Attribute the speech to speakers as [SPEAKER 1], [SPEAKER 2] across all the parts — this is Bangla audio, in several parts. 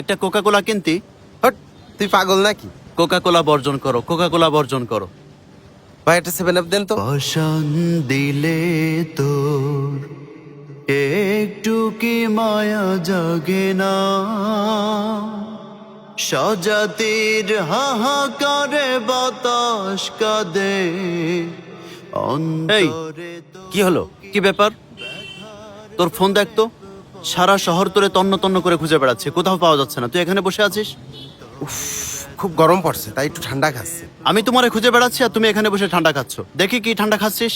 [SPEAKER 1] একটা কোকা কোলা কিনতি?
[SPEAKER 2] হট তুই পাগল নাকি?
[SPEAKER 1] কোকা কোলা বর্জন করো কোকা কোলা বর্জন করো।
[SPEAKER 2] ভাই একটা সেভেন আপ দেন তো।
[SPEAKER 1] পাশান দিলে তোর একটু কি মায়া জাগে না। সজাতির হাহাকারে বাতাস কাঁদে। অন্তরে
[SPEAKER 2] কি হলো?
[SPEAKER 1] কি ব্যাপার? তোর ফোন দেখতো সারা শহর তোরে তন্ন তন্ন করে খুঁজে বেড়াচ্ছে কোথাও পাওয়া যাচ্ছে না। তুই এখানে বসে আছিস?
[SPEAKER 2] উফ খুব গরম পড়ছে তাই একটু ঠান্ডা খাচ্ছে।
[SPEAKER 1] আমি তোমারে খুঁজে বেড়াচ্ছি আর তুমি এখানে বসে ঠান্ডা খাচ্ছ। দেখি কি ঠান্ডা খাচ্ছিস?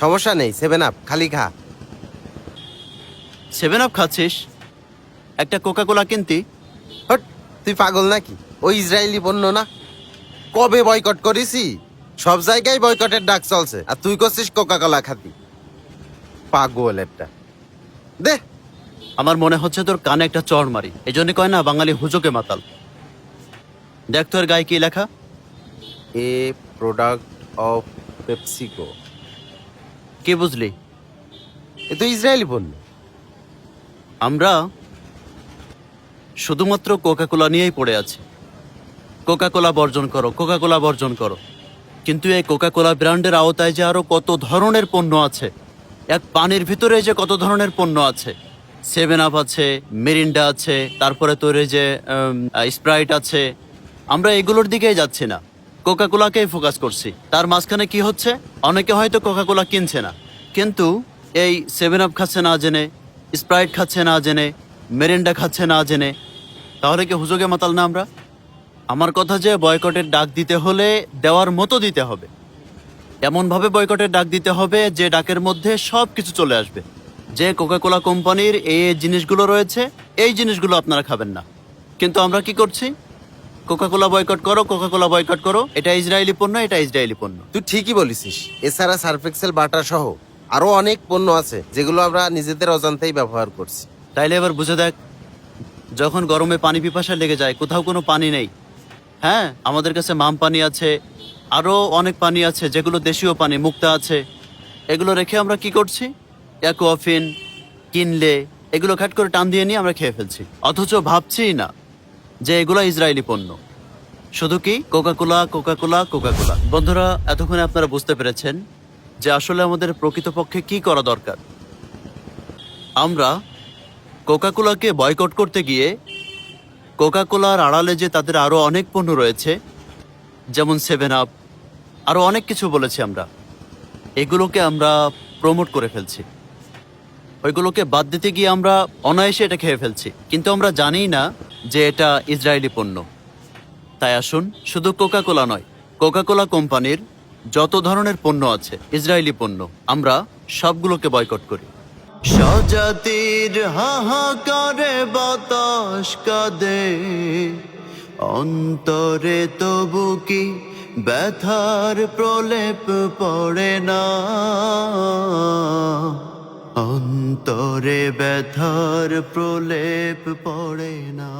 [SPEAKER 2] সমস্যা নেই সেভেন আপ খালি খা।
[SPEAKER 1] সেভেন আপ খাচ্ছিস? একটা কোকা কোলা কিনতি?
[SPEAKER 2] হট তুই পাগল নাকি? ওই ইসরায়েলি পণ্য না? কবে বয়কট করেছি? সব জায়গায় বয়কটের ডাক চলছে আর তুই করছিস কোকা কোলা খাতি। পাগল একটা। দে
[SPEAKER 1] আমার মনে হচ্ছে তোর কানে একটা চড় মারি। এই জন্য কয় না বাঙালি হুজোকে মাতাল। দেখ তোর গায়ে কি লেখা?
[SPEAKER 2] এ প্রোডাক্ট অফ পেপসিকো
[SPEAKER 1] কে বুঝলি?
[SPEAKER 2] এ তো ইসরায়েলি পণ্য।
[SPEAKER 1] আমরা শুধুমাত্র কোকা কোলা নিয়েই পড়ে আছি। কোকা কোলা বর্জন করো কোকা কোলা বর্জন করো। কিন্তু এই কোকা কোলা ব্র্যান্ডের আওতায় যে আরও কত ধরনের পণ্য আছে এক পানির ভিতরে যে কত ধরনের পণ্য আছে সেভেন আপ আছে মেরিন্ডা আছে, তারপরে তোর যে স্প্রাইট আছে। আমরা এগুলোর দিকেই যাচ্ছি না। কোকা কোলাকেই ফোকাস করছি। তার মাঝখানে কি হচ্ছে? অনেকে হয়তো কোকা কোলা কিনছে না। কিন্তু এই সেভেন আপ খাচ্ছে না জেনে স্প্রাইট খাচ্ছে না জেনে মেরিন্ডা খাচ্ছে না জেনে, তাহলে কি হুজুগে মাতাল না আমরা? আমার কথা যে বয়কটের ডাক দিতে হলে দেওয়ার মতো দিতে হবে। এমনভাবে বয়কটের ডাক দিতে হবে যে ডাকের মধ্যে সব কিছু চলে আসবে। যে কোকা কোলা কোম্পানির এই জিনিসগুলো রয়েছে এই জিনিসগুলো আপনারা খাবেন না। কিন্তু আমরা কি করছি? কোকা কোলা বয়কট করো কোকা কোলা বয়কট করো এটা ইসরায়েলি পণ্য এটা ইসরায়েলি পণ্য।
[SPEAKER 2] তুই ঠিকই বলেছিস এছাড়া সার্ফেক্সেল বাটার সহ আরও অনেক পণ্য আছে যেগুলো আমরা নিজেদের অজান্তেই ব্যবহার করছি।
[SPEAKER 1] তাইলে এবার বুঝে দেখ যখন গরমে পানি পিপাসা লেগে যায় কোথাও কোনো পানি নেই। হ্যাঁ আমাদের কাছে মাম পানি আছে আরও অনেক পানি আছে যেগুলো দেশীয় পানি মুক্তা আছে। এগুলো রেখে আমরা কি করছি? অ্যাকোয়াফিন কিনলে এগুলো খাট করে টান দিয়ে নিয়ে আমরা খেয়ে ফেলছি। অথচ ভাবছি না যে এগুলো ইসরায়েলি পণ্য। শুধু কি Coca cola Coca cola Coca cola বন্ধুরা, এতক্ষণে আপনারা বুঝতে পেরেছেন যে আসলে আমাদের প্রকৃতপক্ষে কি করা দরকার। আমরা কোকাকোলাকে বয়কট করতে গিয়ে কোকাকোলার আড়ালে যে তাদের আরও অনেক পণ্য রয়েছে, যেমন সেভেন আপ আরও অনেক কিছু বলেছি আমরা। এগুলোকে আমরা প্রমোট করে ফেলছি। ওইগুলোকে বাদ দিতে গিয়ে আমরা অনায়াসে এটা খেয়ে ফেলছি। কিন্তু আমরা জানি না যে এটা ইসরায়েলি পণ্য। তাই আসুন, শুধু কোকাকোলা নয় কোকাকোলা কোম্পানির যত ধরনের পণ্য আছে, ইসরায়েলি পণ্য, আমরা সবগুলোকে বয়কট করি। সজাতির হাহাকারে বাতাস কাঁদে, অন্তরে তবু কি ব্যথার প্রলেপ পড়ে না? অন্তরে ব্যথার প্রলেপ পড়ে না।